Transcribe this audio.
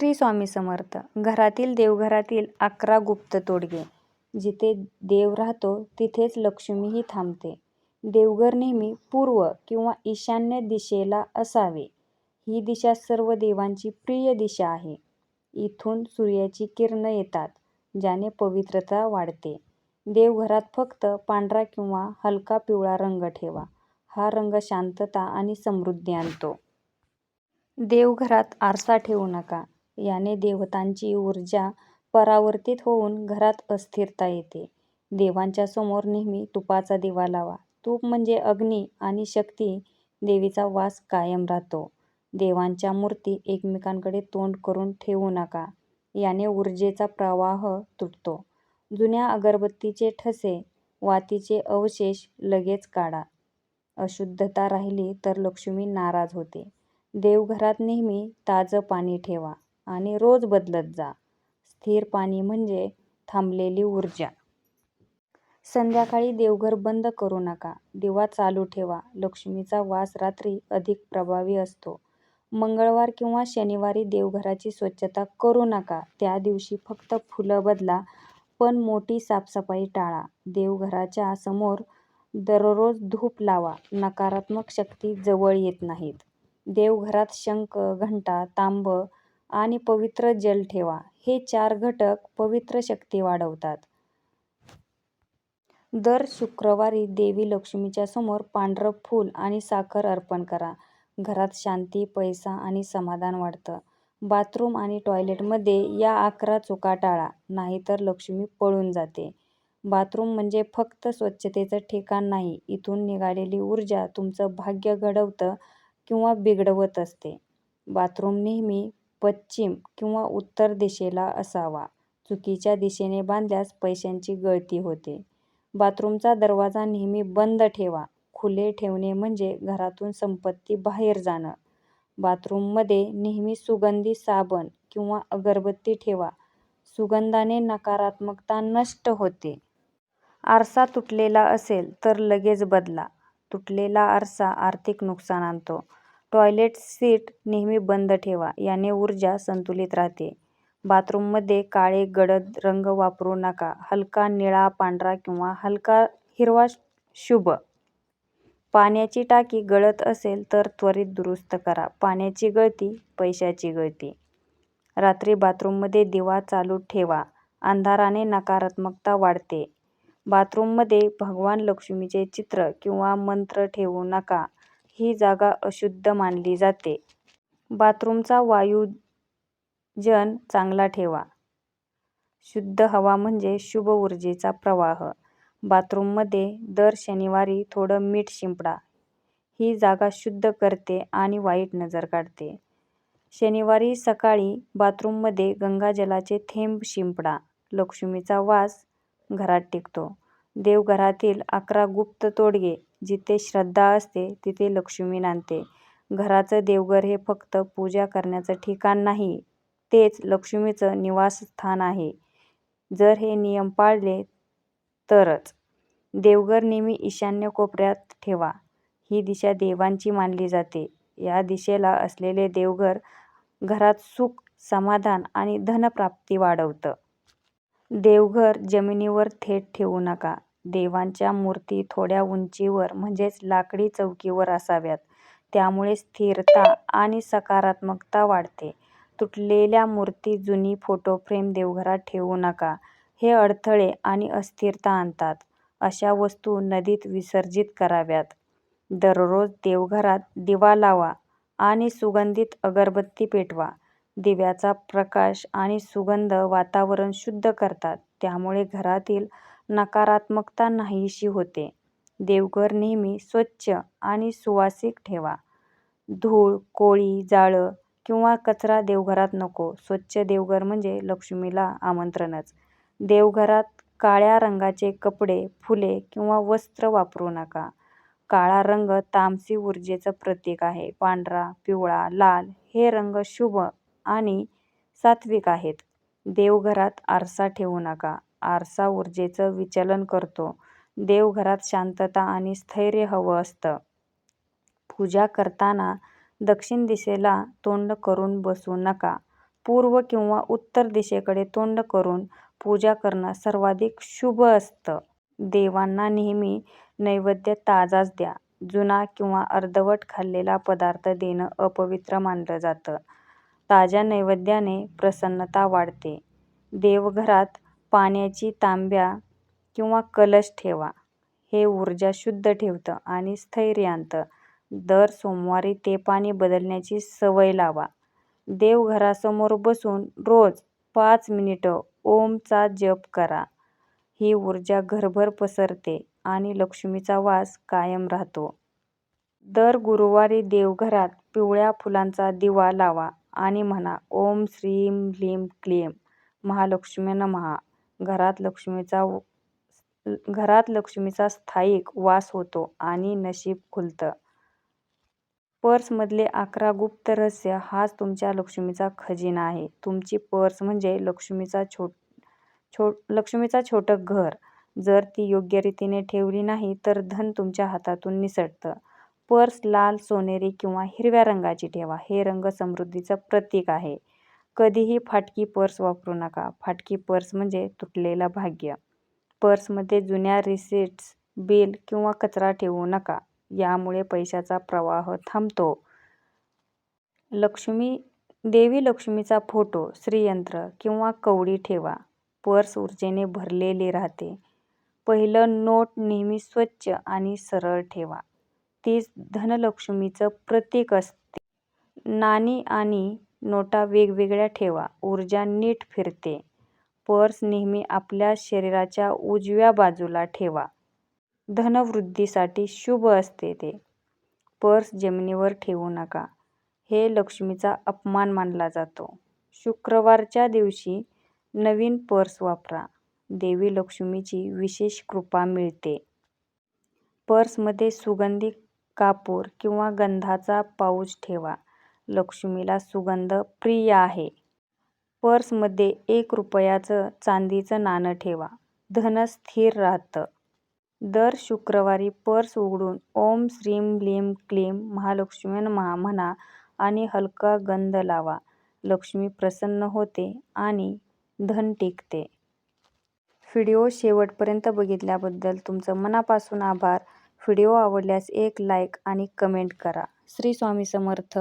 श्री स्वामी समर्थ घरातील देवघरातील अकरा गुप्त तोडगे जिथे देव राहतो तिथेच लक्ष्मीही थांबते. देवघर नेहमी पूर्व किंवा ईशान्य दिशेला असावे. ही दिशा सर्व देवांची प्रिय दिशा आहे. इथून सूर्याची किरणं येतात, ज्याने पवित्रता वाढते. देवघरात फक्त पांढरा किंवा हलका पिवळा रंग ठेवा. हा रंग शांतता आणि समृद्धी आणतो. देवघरात आरसा ठेवू नका. याने देवतांची ऊर्जा परावर्तित होऊन घरात अस्थिरता येते. देवांच्या समोर नेहमी तुपाचा दिवा लावा. तूप म्हणजे अग्नी आणि शक्ती. देवीचा वास कायम राहतो. देवांच्या मूर्ती एकमेकांकडे तोंड करून ठेवू नका. याने ऊर्जेचा प्रवाह तुटतो. जुन्या अगरबत्तीचे ठसे, वातीचे अवशेष लगेच काढा. अशुद्धता राहिली तर लक्ष्मी नाराज होते. देवघरात नेहमी ताजं पाणी ठेवा आणि रोज बदलत जा. स्थिर पाणी म्हणजे थांबलेली ऊर्जा. संध्याकाळी देवघर बंद करू नका. दिवा चालू ठेवा. लक्ष्मीचा वास रात्री अधिक प्रभावी असतो. मंगळवार किंवा शनिवारी देवघराची स्वच्छता करू नका. त्या दिवशी फक्त फुलं बदला, पण मोठी साफसफाई टाळा. देवघराच्या समोर दररोज धूप लावा. नकारात्मक शक्ती जवळ येत नाहीत. देवघरात शंख, घंटा, तांब आणि पवित्र जल ठेवा. हे चार घटक पवित्र शक्ती वाढवतात. दर शुक्रवारी देवी लक्ष्मीच्या समोर पांढरं फूल आणि साखर अर्पण करा. घरात शांती, पैसा आणि समाधान वाढतं. बाथरूम आणि टॉयलेटमध्ये या अकरा चुका टाळा, नाहीतर लक्ष्मी पळून जाते. बाथरूम म्हणजे फक्त स्वच्छतेचं ठिकाण नाही. इथून निघालेली ऊर्जा तुमचं भाग्य घडवतं किंवा बिघडवत असते. बाथरूम नेहमी पश्चिम किंवा उत्तर दिशेला असावा. चुकीच्या दिशेने बांधल्यास पैशांची गळती होते. बाथरूमचा दरवाजा नेहमी बंद ठेवा. खुले ठेवणे म्हणजे घरातून संपत्ती बाहेर जाणं. बाथरूममध्ये नेहमी सुगंधी साबण किंवा अगरबत्ती ठेवा. सुगंधाने नकारात्मकता नष्ट होते. आरसा तुटलेला असेल तर लगेच बदला. तुटलेला आरसा आर्थिक नुकसान आणतो. टॉयलेट सीट नेहमी बंद ठेवा. याने ऊर्जा संतुलित राहते. बाथरूममध्ये काळे गडद रंग वापरू नका. हलका निळा, पांढरा किंवा हलका हिरवा शुभ. पाण्याची टाकी गळत असेल तर त्वरित दुरुस्त करा. पाण्याची गळती पैशाची गळती. रात्री बाथरूममध्ये दिवा चालू ठेवा. अंधाराने नकारात्मकता वाढते. बाथरूममध्ये भगवान लक्ष्मीचे चित्र किंवा मंत्र ठेवू नका. ही जागा अशुद्ध मानली जाते. बाथरूमचा वायुजन चांगला ठेवा. शुद्ध हवा म्हणजे शुभ ऊर्जेचा प्रवाह. बाथरूममध्ये दर शनिवारी थोडं मीठ शिंपडा. ही जागा शुद्ध करते आणि वाईट नजर काढते. शनिवारी सकाळी बाथरूममध्ये गंगाजलाचे थेंब शिंपडा. लक्ष्मीचा वास घरात टिकतो. देवघरातील अकरा गुप्त तोडगे जिथे श्रद्धा असते तिथे लक्ष्मी नांदते. घराचं देवघर हे फक्त पूजा करण्याचं ठिकाण नाही, तेच लक्ष्मीचं निवासस्थान आहे. जर हे नियम पाळले तरच. देवघर नेहमी ईशान्य कोपऱ्यात ठेवा. ही दिशा देवांची मानली जाते. या दिशेला असलेले देवघर घरात सुख, समाधान आणि धनप्राप्ती वाढवतं. देवघर जमिनीवर थेट ठेवू नका. देवांच्या मूर्ती थोड्या उंचीवर म्हणजेच लाकडी चौकीवर असाव्यात. त्यामुळे स्थिरता आणि सकारात्मकता वाढते. तुटलेल्या मूर्ती, जुनी फोटो फ्रेम देवघरात ठेवू नका. हे अडथळे आणि अस्थिरता आणतात. अशा वस्तू नदीत विसर्जित कराव्यात. दररोज देवघरात दिवा लावा आणि सुगंधित अगरबत्ती पेटवा. दिव्याचा प्रकाश आणि सुगंध वातावरण शुद्ध करतात. त्यामुळे घरातील नकारात्मकता नाहीशी होते. देवघर नेहमी स्वच्छ आणि सुवासिक ठेवा. धूळ, कोळी, जाळं किंवा कचरा देवघरात नको. स्वच्छ देवघर म्हणजे लक्ष्मीला आमंत्रणच. देवघरात काळ्या रंगाचे कपडे, फुले किंवा वस्त्र वापरू नका. काळा रंग तामसी ऊर्जेचं प्रतीक आहे. पांढरा, पिवळा, लाल हे रंग शुभ आणि सात्विक आहेत. देवघरात आरसा ठेवू नका. आरसा ऊर्जेचं विचलन करतो. देवघरात शांतता आणि स्थैर्य हवं असतं. पूजा करताना दक्षिण दिशेला तोंड करून बसू नका. पूर्व किंवा उत्तर दिशेकडे तोंड करून पूजा करणं सर्वाधिक शुभ असतं. देवांना नेहमी नैवेद्य ताजाच द्या. जुना किंवा अर्धवट खाल्लेला पदार्थ देणं अपवित्र मानलं जातं. ताज्या नैवेद्याने प्रसन्नता वाढते. देवघरात पाण्याची तांब्या किंवा कलश ठेवा. हे ऊर्जा शुद्ध ठेवतं आणि स्थैर्य आणतं. दर सोमवारी ते पाणी बदलण्याची सवय लावा. देवघरासमोर बसून रोज पाच मिनिटं ओम चा जप करा. ही ऊर्जा घरभर पसरते आणि लक्ष्मीचा वास कायम राहतो. दर गुरुवारी देवघरात पिवळ्या फुलांचा दिवा लावा आणि म्हणा ओम श्रीं ह्रीं क्लीं महालक्ष्मी नमः. घरात लक्ष्मीचा स्थायिक वास होतो आणि नशीब खुलतं. पर्समधले अकरा गुप्त रहस्य हाच तुमच्या लक्ष्मीचा खजिना आहे. तुमची पर्स म्हणजे लक्ष्मीचं छोटं घर. जर ती योग्य रीतीने ठेवली नाही तर धन तुमच्या हातातून निसटतं. पर्स लाल, सोनेरी किंवा हिरव्या रंगाची ठेवा. हे रंग समृद्धीचं प्रतीक आहे. कधीही फाटकी पर्स वापरू नका. फाटकी पर्स म्हणजे तुटलेलं भाग्य. पर्समध्ये जुन्या रिसिट्स बिल किंवा कचरा ठेवू नका. यामुळे पैशाचा प्रवाह थांबतो. लक्ष्मी देवी लक्ष्मीचा फोटो, श्रीयंत्र किंवा कवडी ठेवा. पर्स ऊर्जेने भरलेली राहते. पहिलं नोट नेहमी स्वच्छ आणि सरळ ठेवा. तीच धनलक्ष्मीचं प्रतीक असते. नाणी आणि नोटा वेगवेगळ्या ठेवा. ऊर्जा नीट फिरते. पर्स नेहमी आपल्या शरीराच्या उजव्या बाजूला ठेवा. धनवृद्धीसाठी शुभ असते ते. पर्स जमिनीवर ठेवू नका. हे लक्ष्मीचा अपमान मानला जातो. शुक्रवारच्या दिवशी नवीन पर्स वापरा. देवी लक्ष्मीची विशेष कृपा मिळते. पर्समध्ये सुगंधी कापूर किंवा गंधाचा पाऊच ठेवा. लक्ष्मीला सुगंध प्रिय आहे. पर्समध्ये एक रुपयाचं चांदीचं नाणं ठेवा. धन स्थिर राहतं. दर शुक्रवारी पर्स उघडून ओम श्रीं ह्रीं क्लीं महालक्ष्मी नमः म्हणा आणि हलका गंध लावा. लक्ष्मी प्रसन्न होते आणि धन टिकते. व्हिडिओ शेवटपर्यंत बघितल्याबद्दल तुमचं मनापासून आभार. व्हिडिओ आवडल्यास एक लाईक आणि कमेंट करा. श्री स्वामी समर्थ.